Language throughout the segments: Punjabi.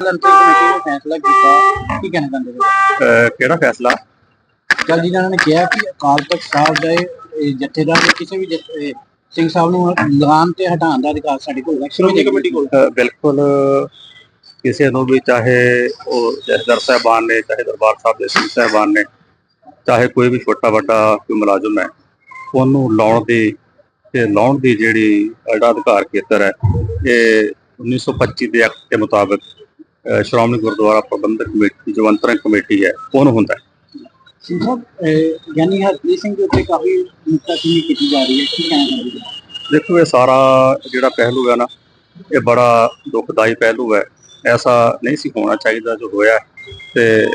ਅੰਤਰ ਕਮੇਟੀ ਨੇ ਫੈਸਲਾ ਕੀਤਾ? ਕੀ ਕਹਿਣਾ ਚਾਹੁੰਦੇ ਹੋ? ਅਹ ਕਿਹੜਾ ਫੈਸਲਾ? ਨੇ ਕਿਹਾ ਕਿ ਅਕਾਲ ਤਖਤ ਸਾਹਿਬ ਦੇ ਇਹ ਜਥੇਦਾਰ ਨੇ ਕਿਸੇ ਵੀ ਜਥੇ- ਇਹ ਸਿੰਘ ਸਾਹਿਬ ਨੂੰ ਲਗਾਨ ਤੇ ਹਟਾਉਣ ਦਾ ਅਧਿਕਾਰ ਸਾਡੇ ਕੋਲ ਹੈ। ਸ਼੍ਰੋਮਣੀ ਕਮੇਟੀ ਕੋਲ। ਅਹ ਬਿਲਕੁਲ ਕਿਸੇ ਨੂੰ ਵੀ ਚਾਹੇ ਉਹ ਜਥੇਦਾਰ ਸਾਹਿਬਾਨ ਨੇ ਚਾਹੇ ਦਰਬਾਰ ਸਾਹਿਬ ਦੇ ਸਿੰਘ ਸਾਹਿਬਾਨ ਨੇ ਚਾਹੇ ਕੋਈ ਵੀ ਛੋਟਾ ਵੱਡਾ ਕੋਈ ਮੁਲਾਜ਼ਮ ਹੈ ਉਹਨੂੰ ਲਾਉਣ ਦੀ ਤੇ ਲਾਉਣ ਦੀ ਜਿਹੜੀ ਜਿਹੜਾ ਅਧਿਕਾਰ ਖੇਤਰ ਹੈ ਇਹ 1925 ਦੇ ਐਕਟ ਦੇ ਮੁਤਾਬਕ ਸ਼੍ਰੋਮਣੀ ਗੁਰਦੁਆਰਾ ਪ੍ਰਬੰਧਕ ਕਮੇਟੀ ਜੋ ਅੰਤਰਿਮ ਕਮੇਟੀ ਹੈ ਉਹਨੂੰ ਹੁੰਦਾ ਹੈ? ਸਿੰਘ ਸਾਹਿਬ ਇਹ ਗਿਆਨੀ ਹਰਪ੍ਰੀਤ ਸਿੰਘ ਦੇ ਉੱਤੇ ਕਾਫੀ ਨੁਕਤਾਚੀਨੀ ਕੀਤੀ ਜਾ ਰਹੀ ਹੈ ਕੀ ਕਹਿਣਾ ਚਾਹੁੰਦੇ ਹੋ ਦੇਖੋ ਇਹ ਸਾਰਾ ਜਿਹੜਾ ਪਹਿਲੂ ਹੈ ਨਾ ਇਹ ਬੜਾ ਦੁਖਦਾਈ ਪਹਿਲੂ ਹੈ। ਐਸਾ ਨਹੀਂ ਸੀ ਹੋਣਾ ਚਾਹੀਦਾ ਜੋ ਹੋਇਆ ਤੇ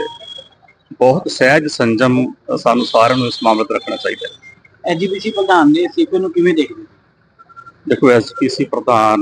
ਬਹੁਤ ਸਹਿਜ ਸੰਜਮ ਸਾਨੂੰ ਸਾਰਿਆਂ ਨੂੰ ਇਸ ਮਾਮਲੇ ਤੇ ਰੱਖਣਾ ਚਾਹੀਦਾ ਹੈ। ਐਜੀਪੀਸੀ ਪ੍ਰਧਾਨ ਨੇ ਸੀਪੀ ਨੂੰ ਕਿਵੇਂ ਦੇਖਦੇ? ਦੇਖੋ ਐਸਪੀਸੀ ਪ੍ਰਧਾਨ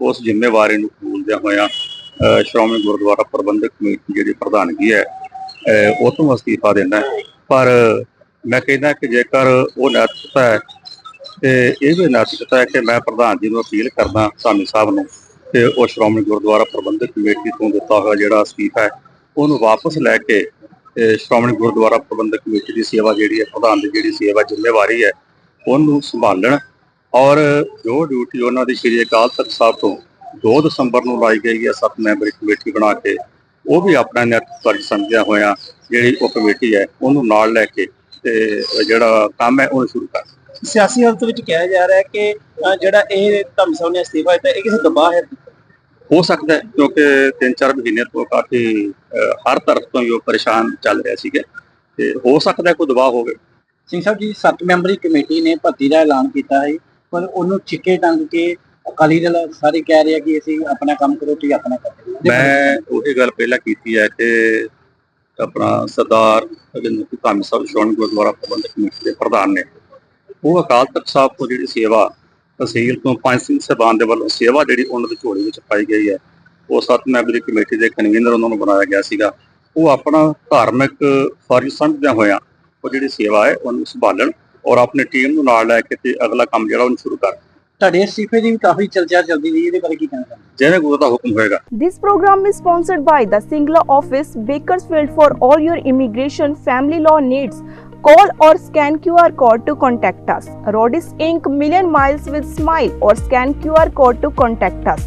ਉਸ ਜ਼ਿੰਮੇਵਾਰੀ ਨੂੰ ਕਬੂਲਦਿਆਂ ਹੋਇਆਂ ਸ਼੍ਰੋਮਣੀ ਗੁਰਦੁਆਰਾ ਪ੍ਰਬੰਧਕ ਕਮੇਟੀ ਜਿਹੜੀ ਪ੍ਰਧਾਨਗੀ ਹੈ ਉਹ ਤੋਂ ਅਸਤੀਫਾ ਦੇਣਾ ਪਰ ਮੈਂ ਕਹਿੰਦਾ ਕਿ ਜੇਕਰ ਉਹ ਨੈਤਿਕਤਾ ਹੈ, ਤੇ ਇਹ ਵੀ ਨੈਤਿਕਤਾ ਹੈ ਕਿ ਮੈਂ ਪ੍ਰਧਾਨ ਜੀ ਨੂੰ ਅਪੀਲ ਕਰਦਾ ਧਾਮੀ ਸਾਹਿਬ ਨੂੰ ਕਿ ਉਹ ਸ਼੍ਰੋਮਣੀ ਗੁਰਦੁਆਰਾ ਪ੍ਰਬੰਧਕ ਕਮੇਟੀ ਤੋਂ ਦਿੱਤਾ ਹੋਇਆ ਜਿਹੜਾ ਅਸਤੀਫਾ ਹੈ, ਉਹਨੂੰ ਵਾਪਸ ਲੈ ਕੇ ਸ਼੍ਰੋਮਣੀ ਗੁਰਦੁਆਰਾ ਪ੍ਰਬੰਧਕ ਕਮੇਟੀ ਦੀ ਸੇਵਾ ਜਿਹੜੀ ਹੈ, ਪ੍ਰਧਾਨ ਦੀ ਜਿਹੜੀ ਸੇਵਾ ਜ਼ਿੰਮੇਵਾਰੀ ਹੈ, ਉਹਨੂੰ ਸੰਭਾਲਣ ਔਰ ਜੋ ਡਿਊਟੀ ਉਹਨਾਂ ਦੀ ਸ਼੍ਰੀ ਅਕਾਲ ਤਖਤ ਸਾਹਿਬ ਤੋਂ 2 ਦਸੰਬਰ ਨੂੰ ਲਾਈ ਗਈ ਹੈ ਸੱਤ ਮੈਂਬਰੀ ਕਮੇਟੀ ਬਣਾ ਕੇ ਉਹ ਵੀ ਆਪਣਾ ਨੈਤਿਕ ਫਰਜ਼ ਸਮਝਿਆ ਹੋਇਆ ਜਿਹੜੀ ਉਹ ਕਮੇਟੀ ਹੈ ਉਹਨੂੰ ਨਾਲ ਲੈ ਕੇ ਤੇ ਜਿਹੜਾ ਕੰਮ ਹੈ ਉਹਨੂੰ ਸ਼ੁਰੂ ਕਰ ਸਿਆਸੀ ਹਾਲਤ ਵਿੱਚ ਕਿਹਾ ਜਾ ਰਿਹਾ ਹੈ ਕਿ ਜਿਹੜਾ ਇਹ ਧਰਮ ਸਾਹਿਬ ਨੇ ਅਸਤੀਫਾ ਦਿੱਤਾ ਇਹ ਕਿਸੇ ਦਬਾਅ ਹੈ? ਹੋ ਸਕਦਾ ਹੈ ਕਿਉਂਕਿ 3-4 ਮਹੀਨੇ ਤੋਂ ਕਾਫੀ ਹਰ ਤਰਫ ਤੋਂ ਹੀ ਉਹ ਪਰੇਸ਼ਾਨ ਚੱਲ ਰਿਹਾ ਸੀਗਾ ਤੇ ਹੋ ਸਕਦਾ ਕੋਈ ਦਬਾਅ ਹੋਵੇ। ਸਿੰਘ ਸਾਹਿਬ ਜੀ ਸੱਤ ਮੈਂਬਰੀ ਕਮੇਟੀ ਨੇ ਭਰਤੀ ਦਾ ਐਲਾਨ ਕੀਤਾ ਹੈ। ਪਰ ਉਹਨੂੰ ਛਿੱਕੇ ਟੰਗ ਕੇ ਅਕਾਲੀ ਦਲ ਸਾਰੇ ਕਹਿ ਰਹੇ ਕਿ ਅਸੀਂ ਆਪਣਾ ਕੰਮ ਕਰੋ, ਤੁਸੀਂ ਆਪਣਾ ਕਰੋ ਮੈਂ ਉਹੀ ਗੱਲ ਪਹਿਲਾਂ ਕੀਤੀ ਹੈ ਕਿ ਆਪਣਾ ਸਰਦਾਰ ਅਜਿੰਦਰ ਧਾਮੀ ਸਾਹਿਬ ਸ਼੍ਰੋਮਣੀ ਗੁਰਦੁਆਰਾ ਪ੍ਰਬੰਧਕ ਕਮੇਟੀ ਦੇ ਪ੍ਰਧਾਨ ਨੇ। ਉਹ ਅਕਾਲ ਤਖਤ ਸਾਹਿਬ ਤੋਂ ਜਿਹੜੀ ਸੇਵਾ, ਤਹਿਸੀਲ ਤੋਂ ਪੰਜ ਸਿੰਘ ਸਾਹਿਬਾਨ ਦੇ ਵੱਲੋਂ ਸੇਵਾ ਜਿਹੜੀ ਉਹਨਾਂ ਦੀ ਝੋਲੀ ਵਿੱਚ ਪਾਈ ਗਈ ਹੈ, ਉਹ ਸੱਤ ਮੈਂਬਰੀ ਕਮੇਟੀ ਦੇ ਕਨਵੀਨਰ ਉਹਨਾਂ ਨੂੰ ਬਣਾਇਆ ਗਿਆ ਸੀਗਾ। ਉਹ ਆਪਣਾ ਧਾਰਮਿਕ ਫਰਜ਼ ਸਮਝਦਿਆਂ ਹੋਇਆ ਉਹ ਜਿਹੜੀ ਸੇਵਾ ਹੈ ਉਹਨੂੰ ਸੰਭਾਲਣ ਔਰ ਆਪਣੀ ਟੀਮ ਨੂੰ ਨਾਲ ਲੈ ਕੇ ਤੇ ਅਗਲਾ ਕੰਮ ਜਿਹੜਾ ਉਹਨੂੰ ਸ਼ੁਰੂ ਕਰਨ ਤੁਹਾਡੇ ਅਸਤੀਫੇ ਦੀ ਵੀ ਕਾਫੀ ਚਰਚਾ ਚੱਲਦੀ ਰਹੀ ਇਹਦੇ ਬਾਰੇ ਕੀ ਕਹਿਣਾ ਚਾਹੁੰਦੇ ਜਿਵੇਂ ਗੁਰੂ ਦਾ ਹੁਕਮ ਹੋਏਗਾ This program is sponsored by the Singla office, Bakersfield for all your immigration family law needs. Call or scan QR code to contact us. Rodis Inc. Million Miles with Smile or scan QR code to contact us.